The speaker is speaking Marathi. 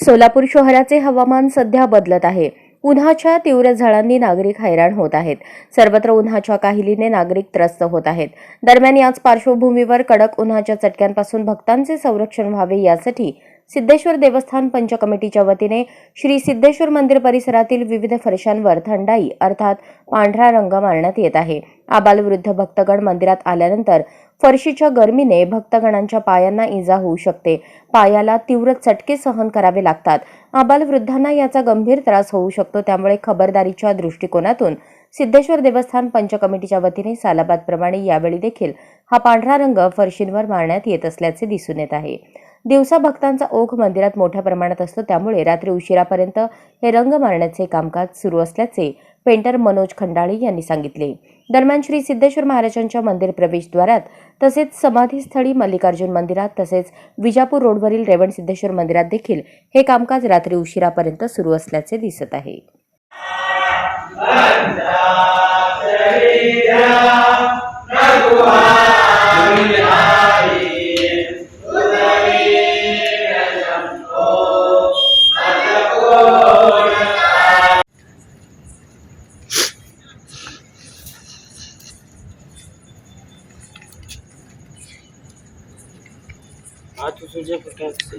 सोलापूर शहराचे हवामान सध्या बदलत आहे. उन्हाच्या तीव्र झळांनी नागरिक हैराण होत आहेत. सर्वत्र उन्हाच्या काहिलीने नागरिक त्रस्त होत आहेत. दरम्यान याच पार्श्वभूमीवर कडक उन्हाच्या चटक्यांपासून भक्तांचे संरक्षण व्हावे यासाठी सिद्धेश्वर देवस्थान पंच कमिटीच्या वतीने श्री सिद्धेश्वर मंदिर परिसरातील विविध फरशांवर थंडाई अर्थात पांढरा रंग मारण्यात येत आहे. आबालवृद्ध भक्तगण मंदिरात आल्यानंतर फरशीच्या गरमीने भक्तगणांच्या पायांना इजा होऊ शकते. पायाला तीव्र चटके सहन करावे लागतात. आबालवृद्धांना याचा गंभीर त्रास होऊ शकतो त्यामुळे खबरदारीच्या दृष्टिकोनातून सिद्धेश्वर देवस्थान पंचकमिटीच्या वतीने सालाबादप्रमाणे यावेळी देखील हा पांढरा रंग फरशींवर मारण्यात येत असल्याचे दिसून येत आहे. दिवसा भक्तांचा ओघ मंदिरात मोठ्या प्रमाणात असतो त्यामुळे रात्री उशिरापर्यंत हे रंग मारण्याचे कामकाज सुरू असल्याचे पेंटर मनोज खंडाळे यांनी सांगितले. दरम्यान श्री सिद्धेश्वर महाराजांच्या मंदिर प्रवेशद्वारात तसेच समाधीस्थळी मल्लिकार्जुन मंदिरात तसेच विजापूर रोडवरील रेवण सिद्धेश्वर मंदिरात देखील हे कामकाज रात्री उशिरापर्यंत सुरू असल्याचे दिसत आहे. હાથ ઉછળ છે પ્રકાશ છે?